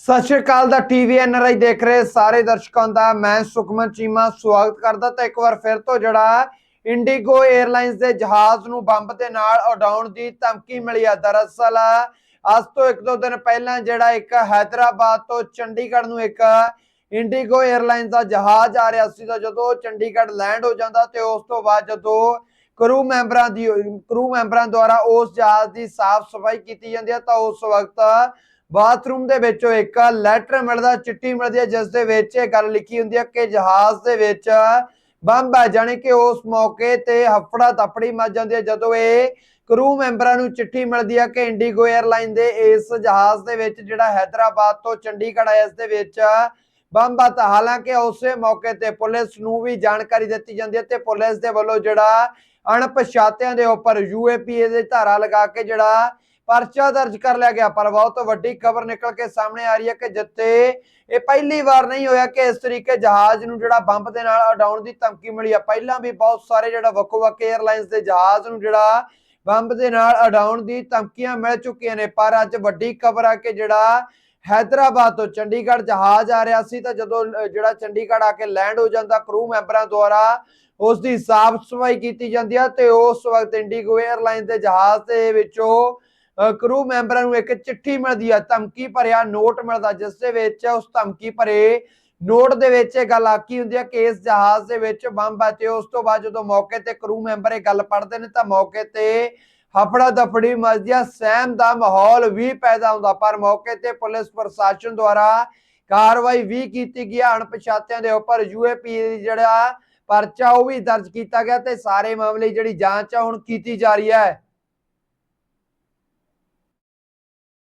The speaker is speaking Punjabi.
ਸਤਿ ਸ਼੍ਰੀ ਅਕਾਲ ਦਾ ਟੀਵੀ ਆਈ ਦੇਖ ਰਹੇ ਸਾਰੇ ਦਰਸ਼ਕਾਂ ਦਾ, ਮੈਂ ਸੁਖਮਨ ਚੀਮਾ, ਸਵਾਗਤ ਕਰਦਾ ਤਾਂ ਇੱਕ ਵਾਰ ਫਿਰ ਤੋਂ ਜਿਹੜਾ ਇੰਡੀਗੋ 에ਅਰਲਾਈਨਸ ਦੇ ਜਹਾਜ਼ ਨੂੰ ਬੰਬ ਦੇ ਨਾਲ ਉਡਾਉਣ ਦੀ ਧਮਕੀ ਮਿਲੀ ਆ। ਦਰਅਸਲ, ਅੱਜ ਤੋਂ ਇੱਕ ਦੋ ਦਿਨ ਪਹਿਲਾਂ ਜਿਹੜਾ ਇੱਕ ਹైదరాబాద్ ਤੋਂ ਚੰਡੀਗੜ੍ਹ ਨੂੰ ਇੱਕ ਇੰਡੀਗੋ 에ਅਰਲਾਈਨਸ ਦਾ ਜਹਾਜ਼ ਆ ਰਿਹਾ ਸੀ ਤਾਂ ਜਦੋਂ ਚੰਡੀਗੜ੍ਹ ਲੈਂਡ ਹੋ ਜਾਂਦਾ ਤੇ ਉਸ ਤੋਂ ਬਾਅਦ ਜਦੋਂ ਕਰੂ ਮੈਂਬਰਾਂ ਦੀ ਕਰੂ ਮੈਂਬਰਾਂ ਦੁਆਰਾ ਉਸ ਜਹਾਜ਼ ਦੀ ਸਾਫ਼ ਸਫ਼ਾਈ ਕੀਤੀ ਜਾਂਦੀ ਹੈ ਤਾਂ ਉਸ ਵਕਤ ਬਾਥਰੂਮ ਦੇ ਵਿੱਚੋਂ ਇੱਕ ਲੈਟਰ ਮਿਲਦਾ, ਚਿੱਠੀ ਮਿਲਦੀ ਹੈ, ਜਿਸ ਦੇ ਵਿੱਚ ਇਹ ਗੱਲ ਲਿਖੀ ਹੁੰਦੀ ਹੈ ਕਿ ਜਹਾਜ਼ ਦੇ ਵਿੱਚ ਬੰਬ ਆ ਜਾਣੀ ਕਿ ਉਸ ਮੌਕੇ ਤੇ ਹਫੜਾ ਤਫੜੀ ਮਚ ਜਾਂਦੀ ਹੈ। ਜਦੋਂ ਇਹ ਕਰੂ ਮੈਂਬਰਾਂ ਨੂੰ ਚਿੱਠੀ ਮਿਲਦੀ ਹੈ ਕਿ ਇੰਡੀਗੋ 에ਅਰਲਾਈਨ ਦੇ ਇਸ ਜਹਾਜ਼ ਦੇ ਵਿੱਚ ਜਿਹੜਾ ਹైదరాబాద్ ਤੋਂ ਚੰਡੀਗੜ੍ਹ ਆਇਆ, ਇਸ ਦੇ ਵਿੱਚ ਬੰਬ ਆਤਾ ਹਾਲਾਂਕਿ ਉਸੇ ਮੌਕੇ ਤੇ ਪੁਲਿਸ ਨੂੰ ਵੀ ਜਾਣਕਾਰੀ ਦਿੱਤੀ ਜਾਂਦੀ ਹੈ ਤੇ ਪੁਲਿਸ ਦੇ ਵੱਲੋਂ ਜਿਹੜਾ ਅਣਪਛਾਤਿਆਂ ਦੇ ਉੱਪਰ ਯੂਏਪੀਏ ਦੇ ਧਾਰਾ ਲਗਾ ਕੇ ਜਿਹੜਾ ਪਰਚਾ ਦਰਜ ਕਰ ਲਿਆ ਗਿਆ, ਪਰ ਬਹੁਤ ਵੱਡੀ ਖਬਰ ਨਿਕਲ ਕੇ ਸਾਹਮਣੇ ਆ ਰਹੀ ਹੈ ਕਿ ਜਿੱਤੇ ਇਹ ਪਹਿਲੀ ਵਾਰ ਨਹੀਂ ਹੋਇਆ ਕਿ ਇਸ ਤਰੀਕੇ ਜਹਾਜ਼ ਨੂੰ ਜਿਹੜਾ ਬੰਬ ਦੇ ਨਾਲ ਉਡਾਉਣ ਦੀ ਧਮਕੀ ਮਿਲੀ ਆ। ਪਹਿਲਾਂ ਵੀ ਬਹੁਤ ਸਾਰੇ ਜਿਹੜਾ ਵੱਖੋ-ਵੱਖ 에ਅਰਲਾਈਨਸ ਦੇ ਜਹਾਜ਼ ਨੂੰ ਜਿਹੜਾ ਬੰਬ ਦੇ ਨਾਲ ਉਡਾਉਣ ਦੀ ਧਮਕੀਆਂ ਮਿਲ ਚੁੱਕੀਆਂ ਨੇ, ਪਰ ਅੱਜ ਵੱਡੀ ਖਬਰ ਆ ਕਿ ਜਿਹੜਾ ਹైదరాబాద్ ਤੋਂ ਚੰਡੀਗੜ੍ਹ ਜਹਾਜ਼ ਆ ਰਿਹਾ ਸੀ, ਤਾਂ ਜਦੋਂ ਜਿਹੜਾ ਚੰਡੀਗੜ੍ਹ ਆ ਕੇ ਲੈਂਡ ਹੋ ਜਾਂਦਾ ਕਰੂ ਮੈਂਬਰਾਂ ਦੁਆਰਾ ਉਸ ਦੀ ਸਾਫ਼ ਸਫ਼ਾਈ ਕੀਤੀ ਜਾਂਦੀ ਆ ਤੇ ਉਸ ਵਕਤ ਇੰਡੀਗੋ 에ਅਰਲਾਈਨ ਦੇ ਜਹਾਜ਼ ਦੇ ਵਿੱਚੋਂ ਕਰੂ ਮੈਂਬਰਾਂ ਨੂੰ ਇੱਕ ਚਿੱਠੀ ਮਿਲਦੀ ਹੈ ਧਮਕੀ ਭਰਿਆ, ਨੋਟ ਮਿਲਦਾ, ਜਿਸ ਦੇ ਵਿੱਚ ਉਸ ਧਮਕੀ ਭਰੇ ਨੋਟ ਦੇ ਵਿੱਚ ਇਹ ਗੱਲ ਆਖੀ ਹੁੰਦੀ ਹੈ ਕਿ ਇਸ ਜਹਾਜ਼ ਦੇ ਵਿੱਚ ਬੰਬ ਹੈ ਤੇ ਉਸ ਤੋਂ ਬਾਅਦ ਜਦੋਂ ਮੌਕੇ ਤੇ ਕਰੂ ਮੈਂਬਰ ਇਹ ਗੱਲ ਪੜ੍ਹਦੇ ਨੇ ਤਾਂ ਮੌਕੇ ਤੇ ਹਫੜਾ ਦਫੜੀ ਮਚਦੀ ਸਹਿਮ ਦਾ ਮਾਹੌਲ ਵੀ ਪੈਦਾ ਹੁੰਦਾ, ਪਰ ਮੌਕੇ ਤੇ ਪੁਲਿਸ ਪ੍ਰਸ਼ਾਸਨ ਦੁਆਰਾ ਕਾਰਵਾਈ ਵੀ ਕੀਤੀ ਗਈ ਅਣਪਛਾਤਿਆਂ ਦੇ ਉੱਪਰ ਯੂਏਪੀ ਜਿਹੜਾ ਪਰਚਾ ਉਹ ਵੀ ਦਰਜ ਕੀਤਾ ਗਿਆ ਤੇ ਸਾਰੇ ਮਾਮਲੇ ਜਿਹੜੀ ਜਾਂਚ ਆ, ਹੁਣ ਕੀਤੀ ਜਾ ਰਹੀ ਹੈ।